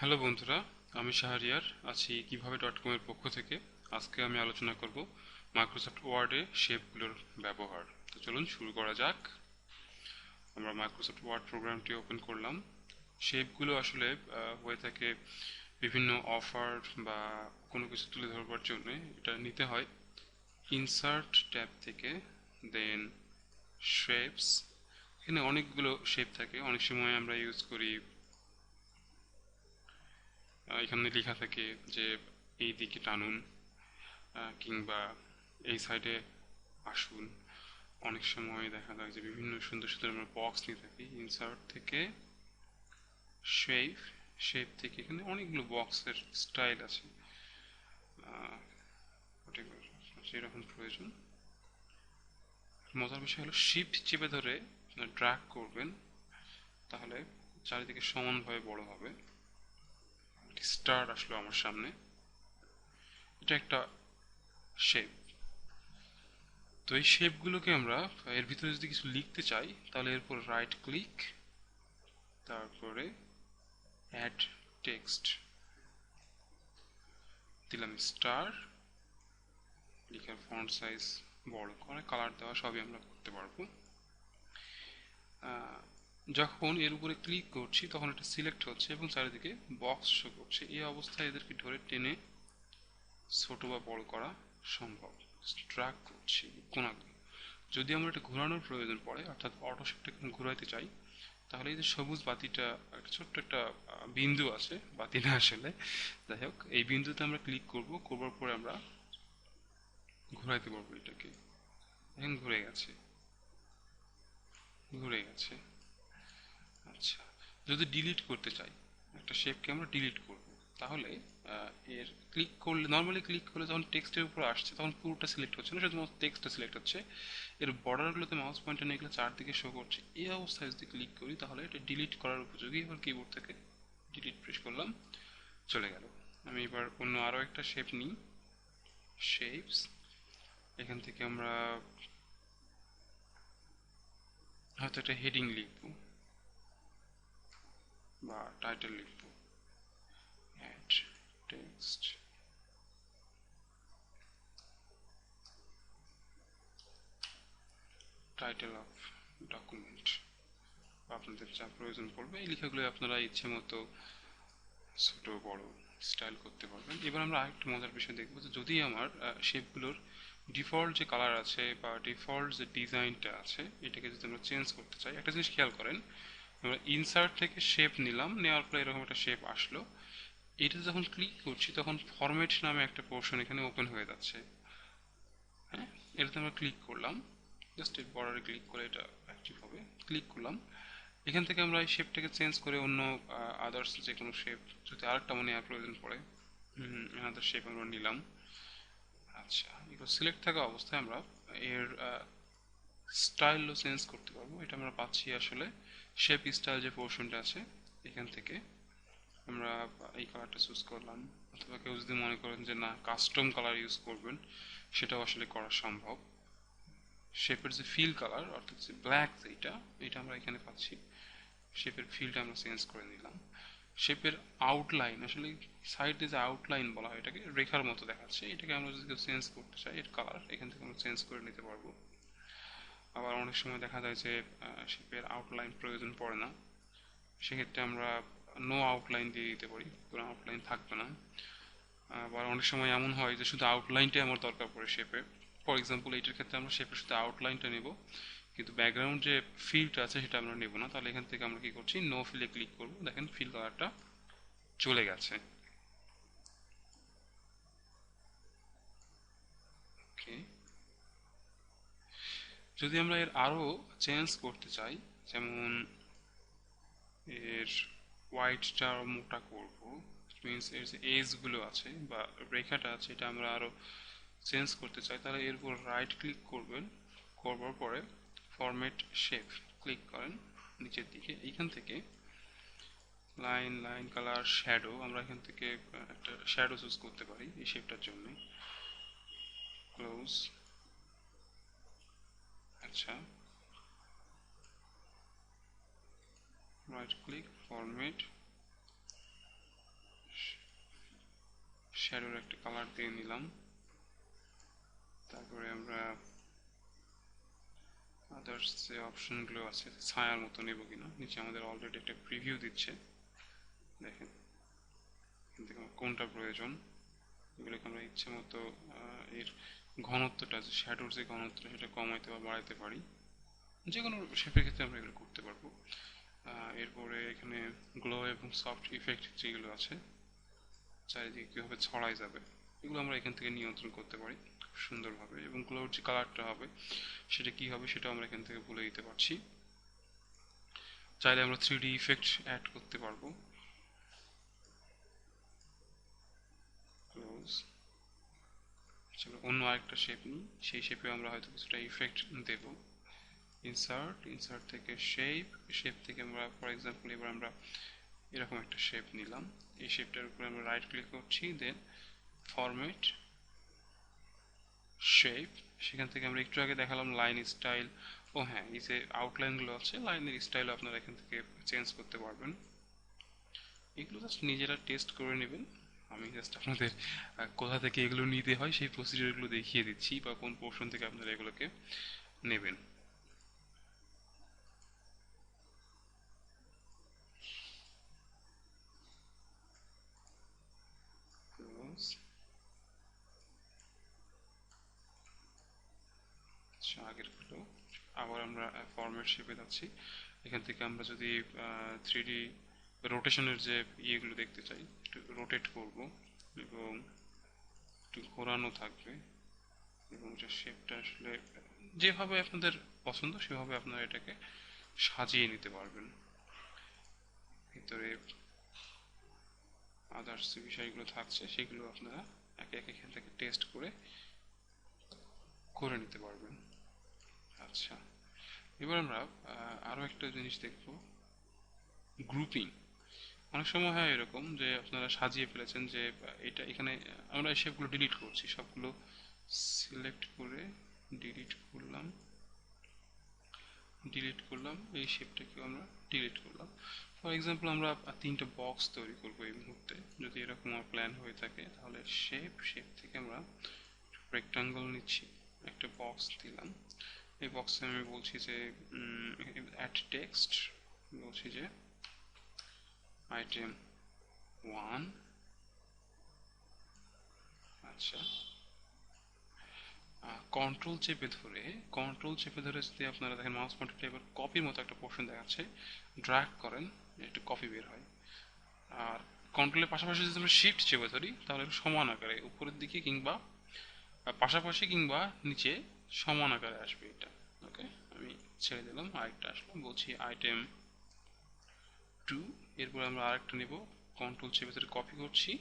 Hello বন্ধুরা, আমি শাহরিয়ার, আছি কীভাবে ডট কমের পক্ষ থেকে। আজকে আমি আলোচনা করব মাইক্রোসফট ওয়ার্ডে শেপগুলোর ব্যবহার। তো চলুন শুরু করা যাক। আমরা মাইক্রোসফট ওয়ার্ড প্রোগ্রামটি ওপেন করলাম। শেপগুলো আসলে হয়ে থাকে বিভিন্ন অফার বা কোনো কিছু তুলে ধরবার জন্য এটা নিতে হয়। ইনসার্ট ট্যাব থেকে দেন শেপস এখানে অনেকগুলো শেপ থাকে। অনেক সময় আমরা ইউজ করি এখানে লেখা থাকে যে, এই দিকে টানুন কিংবা এই সাইডে আসুন। অনেক সময় দেখা যায় যে, বিভিন্ন সুন্দর সুন্দর আমরা বক্স নিয়ে থাকি ইনসার্ট থেকে শেপ শেপ থেকে এখানে অনেকগুলো বক্সের স্টাইল আছে। যেরকম প্রয়োজন। মজার বিষয় হলো শিপ চেপে ধরে ড্র্যাগ করবেন, তাহলে চারিদিকে সমানভাবে বড় হবে। স্টার আসলো আমার সামনে। এটা একটা শেপ তো এই শেপগুলোকে আমরা, এর ভিতরে যদি কিছু লিখতে চাই, তাহলে এরপর রাইট ক্লিক তারপরে অ্যাড টেক্সট দিলাম স্টার লেখার ফন্ট সাইজ বড় করে কালার দেওয়া সবই আমরা করতে পারব। যখন এর উপরে ক্লিক করছি, তখন এটা সিলেক্ট হচ্ছে এবং চারিদিকে বক্স শো করছে। এই অবস্থায় এদেরকে ধরে টেনে ছোট বা বড় করা সম্ভব। ট্র্যাক করছি কোনাগুলো যদি আমরা এটা ঘোরানোর প্রয়োজন পড়ে, অর্থাৎ অটো শিফটটাকে ঘুরাইতে চাই, তাহলে এই যে সবুজ বাতিটা একটা ছোট্ট একটা বিন্দু আছে, বাতি না আসলে, যাই হোক, এই বিন্দুতে আমরা ক্লিক করব, করবার পরে আমরা ঘুরাইতে পারব এটাকে। এখন ঘুরে গেছে। ঘুরে গেছে। আচ্ছা যদি ডিলিট করতে চাই, একটা শেপকে আমরা ডিলিট করব, তাহলে এর ক্লিক করলে নর্মালি ক্লিক করলে যখন টেক্সটের উপর আসছে, তখন পুরোটা সিলেক্ট হচ্ছে না, শুধুমাত্র টেক্সটটা সিলেক্ট হচ্ছে। এর বর্ডারগুলোতে মাউস পয়েন্টার নিয়ে এগুলো চারদিকে শো করছে। এই অবস্থায় যদি ক্লিক করি, তাহলে এটা ডিলিট করার উপযোগী। এবার কিবোর্ড থেকে ডিলিট প্রেস করলাম, চলে গেল। আমি এবার অন্য আরও একটা শেপ নিই। শেপস এখান থেকে আমরা হয়তো একটা হেডিং লিখব। বা টাইটেল লিখব। Add text title of document আপনাদের যা প্রয়োজন পড়বে, এই লেখাগুলো আপনারা ইচ্ছে মতো ছোট, বড় স্টাইল করতে পারবেন। এবার আমরা আরেকটা মজার বিষয় দেখব যে যদি আমার শেপগুলোর ডিফল্ট যে কালার আছে বা ডিফল্ট যে ডিজাইনটা আছে, এটাকে যদি আমরা চেঞ্জ করতে চাই, একটা জিনিস খেয়াল করেন আমরা ইনসার্ট থেকে শেপ নিলাম, নেওয়ার পরে এরকম একটা শেপ আসলো। এটা যখন ক্লিক করছি, তখন ফরম্যাট নামে একটা পোর্শন এখানে ওপেন হয়ে যাচ্ছে। হ্যাঁ? এটাতে আমরা ক্লিক করলাম। জাস্ট এই বর্ডারে ক্লিক করে এটা অ্যাক্টিভ হবে। ক্লিক করলাম। এখান থেকে আমরা এই শেপটাকে চেঞ্জ করে অন্য আদার্স যে কোনো শেপ যদি আরেকটা মনে হয় প্রয়োজন পড়ে আদার শেপ আমরা নিলাম। আচ্ছা এবার সিলেক্ট থাকা অবস্থায় আমরা এর স্টাইলও চেঞ্জ করতে পারব। এটা আমরা পাচ্ছি আসলে শেপ স্টাইল যে পোর্শনটা আছে, এখান থেকে আমরা এই কালারটা চুজ করলাম। অথবা কেউ যদি মনে করেন যে না কাস্টম কালার ইউজ করবেন, সেটাও আসলে করা সম্ভব। শেপের যে ফিল কালার অর্থাৎ যে ব্ল্যাক যেটা এটা আমরা এখানে পাচ্ছি। শেপের ফিলটা আমরা চেঞ্জ করে নিলাম। শেপের আউটলাইন আসলে সাইডে যে আউটলাইন বলা হয় এটাকে, রেখার মতো দেখাচ্ছে। এটাকে আমরা যদি কেউ চেঞ্জ করতে চাই এর কালার এখান থেকে আমরা চেঞ্জ করে নিতে পারব। আবার অনেক সময় দেখা যায় যে শেপের আউটলাইন প্রয়োজন পড়ে না। সেক্ষেত্রে আমরা নো আউটলাইন দিয়ে দিতে পারি, কোনো আউটলাইন থাকবে না। আবার অনেক সময় এমন হয় যে, শুধু আউটলাইনটাই আমার দরকার পড়ে শেপে ফর এক্সাম্পল এইটার ক্ষেত্রে আমরা শেপের শুধু আউটলাইনটা নেব, কিন্তু ব্যাকগ্রাউন্ড যে ফিলটা আছে সেটা আমরা নেব না। তাহলে এখান থেকে আমরা কি করছি? নো ফিলে ক্লিক করব। দেখেন ফিল কালারটা চলে গেছে ওকে যদি আমরা এর আরও চেঞ্জ করতে চাই, যেমন এর হোয়াইটটা মোটা করব মিনস এর যে এজগুলো আছে বা রেখাটা আছে, এটা আমরা আরও চেঞ্জ করতে চাই, তাহলে এর উপর রাইট ক্লিক করবেন, করবার পরে ফরম্যাট শেপ ক্লিক করেন নিচের দিকে। এইখান থেকে লাইন লাইন কালার শ্যাডো আমরা এখান থেকে একটা শ্যাডো চুজ করতে পারি এই শেপটার জন্য। ক্লোজ আচ্ছা। রাইট ক্লিক ফরম্যাট শ্যাডোর একটা কালার দিয়ে নিলাম। তারপরে আমরা আদার্স যে অপশনগুলো আছে, ছায়ার মতো নেব কিনা। নিচে আমাদের অলরেডি একটা প্রিভিউ দিচ্ছে। দেখেন কোনটা প্রয়োজন? এগুলোকে আমরা ইচ্ছে মতো এর ঘনত্বটা, যে শ্যাডোর যে ঘনত্বটা সেটা কমাইতে বা বাড়াইতে পারি যে কোনো শেপের ক্ষেত্রে আমরা এগুলো করতে পারব। এরপরে এখানে গ্লো এবং সফট ইফেক্ট যেগুলো আছে, চারিদিকে কীভাবে ছড়াই যাবে, এগুলো আমরা এখান থেকে নিয়ন্ত্রণ করতে পারি খুব সুন্দরভাবে। এবং গ্লোর যে কালারটা হবে, সেটা কি হবে সেটা আমরা এখান থেকে বলে দিতে পারছি। চাইলে আমরা থ্রি ইফেক্ট অ্যাড করতে পারব ক্লোজ অন্য আরেকটা শেপ নিই সেই শেপে আমরা হয়তো কিছুটা ইফেক্ট দেব। ইনসার্ট ইনসার্ট থেকে শেপ শেপ থেকে আমরা ফর এক্সাম্পল এবার আমরা এরকম একটা শেপ নিলাম। এই শেপটার উপরে আমরা রাইট ক্লিক করছি দেন ফরম্যাট শেপ সেখান থেকে আমরা একটু আগে দেখালাম লাইন স্টাইল ও হ্যাঁ এই যে আউটলাইনগুলো আছে লাইনের স্টাইল আপনারা এখান থেকে চেঞ্জ করতে পারবেন। এগুলো জাস্ট নিজেরা টেস্ট করে নেবেন। আমি জাস্ট আপনাদের কোথা থেকে এগুলো নিতে হয়, সেই প্রসিডিওরগুলো দেখিয়ে দিচ্ছি বা কোন পোর্শন থেকে আপনারা এগুলোকে নেবেন। আচ্ছা আগেরগুলো আবার আমরা ফরম্যাট শেপে যাচ্ছি। এখান থেকে আমরা যদি থ্রি রোটেশনের যে ইয়েগুলো দেখতে চাই, একটু রোটেট করব, এবং একটু ঘোরানো থাকবে, এবং যে শেপটা আসলে যেভাবে আপনাদের পছন্দ, সেভাবে আপনারা এটাকে সাজিয়ে নিতে পারবেন। ভিতরে আদার্স বিষয়গুলো থাকছে, সেগুলো আপনারা একে একে এখান থেকে টেস্ট করে করে নিতে পারবেন। আচ্ছা এবার আমরা আরও একটা জিনিস দেখব। গ্রুপিং অনেক সময় হয় এরকম যে আপনারা সাজিয়ে ফেলেছেন যে এটা এখানে আমরা শেপগুলো ডিলিট করছি। সবগুলো সিলেক্ট করে ডিলিট করলাম। ডিলিট করলাম, এই শেপটাকেও আমরা ডিলিট করলাম। ফর এক্সাম্পল আমরা তিনটা বক্স তৈরি করব এই মুহূর্তে। যদি এরকম আমার প্ল্যান হয়ে থাকে, তাহলে শেপ শেপ থেকে আমরা রেক্টাঙ্গল নিচ্ছি। একটা বক্স দিলাম। এই বক্সে আমি বলছি যে অ্যাড টেক্সট বলছি যে আইটেম ওয়ান আচ্ছা। কন্ট্রোল চেপে ধরে কন্ট্রোল চেপে ধরে যদি আপনারা দেখেন মাউস পয়েন্টারটা এবার কপির মতো একটা পোর্শন দেখাচ্ছে। ড্র্যাগ করেন, একটু কপি বের হয়। আর কন্ট্রোলের পাশাপাশি যদি আমরা শিফট চেপে ধরি, তাহলে সমান আকারে, উপরের দিকে কিংবা পাশাপাশি কিংবা নিচে সমান আকারে আসবে এটা। ওকে আমি ছেড়ে দিলাম, আরেকটা আসলো, বলছি আইটেম টু এরপর আমরা আরেকটা নেব। কন্ট্রোল চেপে ধরে কপি করছি।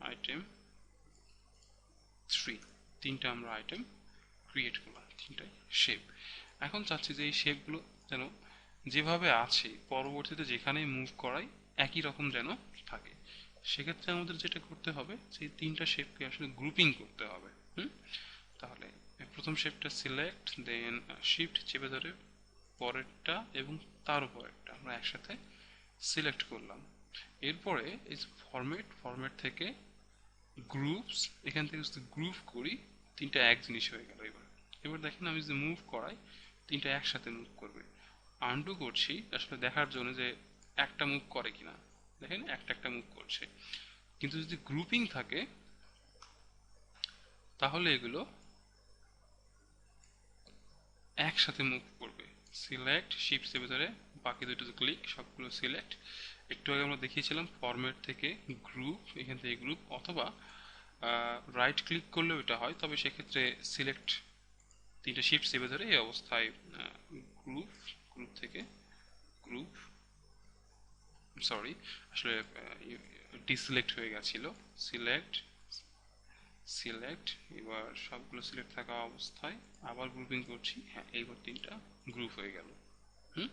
আইটেম থ্রি তিনটা আমরা আইটেম ক্রিয়েট করলাম। তিনটাই শেপ এখন চাচ্ছি যে এই শেপগুলো যেন যেভাবে আছে, পরবর্তীতে যেখানেই মুভ করাই, একই রকম যেন থাকে। সেক্ষেত্রে আমাদের যেটা করতে হবে, সেই তিনটা শেপকে আসলে গ্রুপিং করতে হবে। হুম? তাহলে প্রথম শেপটা সিলেক্ট দেন শিফট চেপে ধরে পরেরটা এবং তার উপরেরটা আমরা একসাথে সিলেক্ট করলাম। এরপরে এই ফরম্যাট ফরম্যাট থেকে গ্রুপস এখান থেকে যদি গ্রুপ করি, তিনটা এক জিনিস হয়ে গেল এবার। এবার দেখেন আমি যদি মুভ করাই, তিনটা একসাথে মুভ করবে। আন্ডু করছি, আসলে দেখার জন্য যে একটা মুভ করে কিনা। দেখেন একটা একটা মুভ করছে। কিন্তু যদি গ্রুপিং থাকে, তাহলে এগুলো একসাথে মুভ করবে। সিলেক্ট শিপসের ভেতরে বাকি দুটো ক্লিক সবগুলো সিলেক্ট একটু আগে আমরা দেখিয়েছিলাম ফরম্যাট থেকে গ্রুপ এখান থেকে গ্রুপ অথবা রাইট ক্লিক করলেও এটা হয়, তবে সেক্ষেত্রে সিলেক্ট তিনটা শিফট সেভে ধরে এই অবস্থায় গ্রুপ গ্রুপ থেকে গ্রুপ সরি আসলে ডিসিলেক্ট হয়ে গেছিল। সিলেক্ট সিলেক্ট এবার সবগুলো সিলেক্ট থাকা অবস্থায় আবার গ্রুপিং করছি। হ্যাঁ এইবার তিনটা গ্রুপ হয়ে গেল। হুম?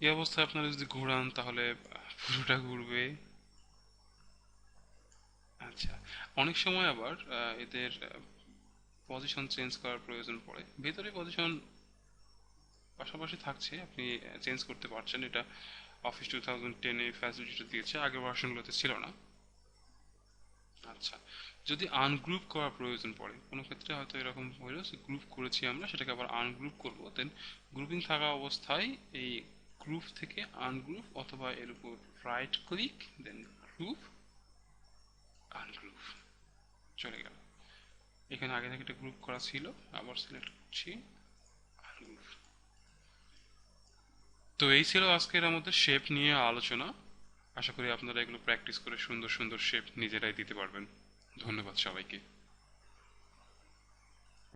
এই অবস্থায় আপনারা যদি ঘোরান, তাহলে পুরোটা ঘুরবে। আচ্ছা অনেক সময় আবার এদের পজিশন চেঞ্জ করার প্রয়োজন পড়ে। ভেতরে পজিশন পাশাপাশি থাকছে, আপনি চেঞ্জ করতে পারছেন। এটা অফিস টু থাউজেন্ড টেনে ফ্যাসিলিটিটা দিয়েছে, আগের ভার্সনগুলোতে ছিল না। আচ্ছা যদি আনগ্রুপ করার প্রয়োজন পড়ে, কোনো ক্ষেত্রে হয়তো এরকম যে গ্রুপ করেছি আমরা, সেটাকে আবার আনগ্রুপ করব। দেন গ্রুপিং থাকা অবস্থায় এই গ্রুপ থেকে আনগ্রুপ অথবা এর উপর রাইট ক্লিক দেন গ্রুপ আনগ্রুপ চলে গেল। এখানে আগে থেকে একটা গ্রুপ করা ছিল, আবার সিলেক্ট করছি আনগ্রুপ তো এই ছিল আজকের আমাদের শেপ নিয়ে আলোচনা। আশা করি আপনারা এগুলো প্র্যাকটিস করে সুন্দর সুন্দর শেপ নিজেরাই দিতে পারবেন। ধন্যবাদ সবাইকে।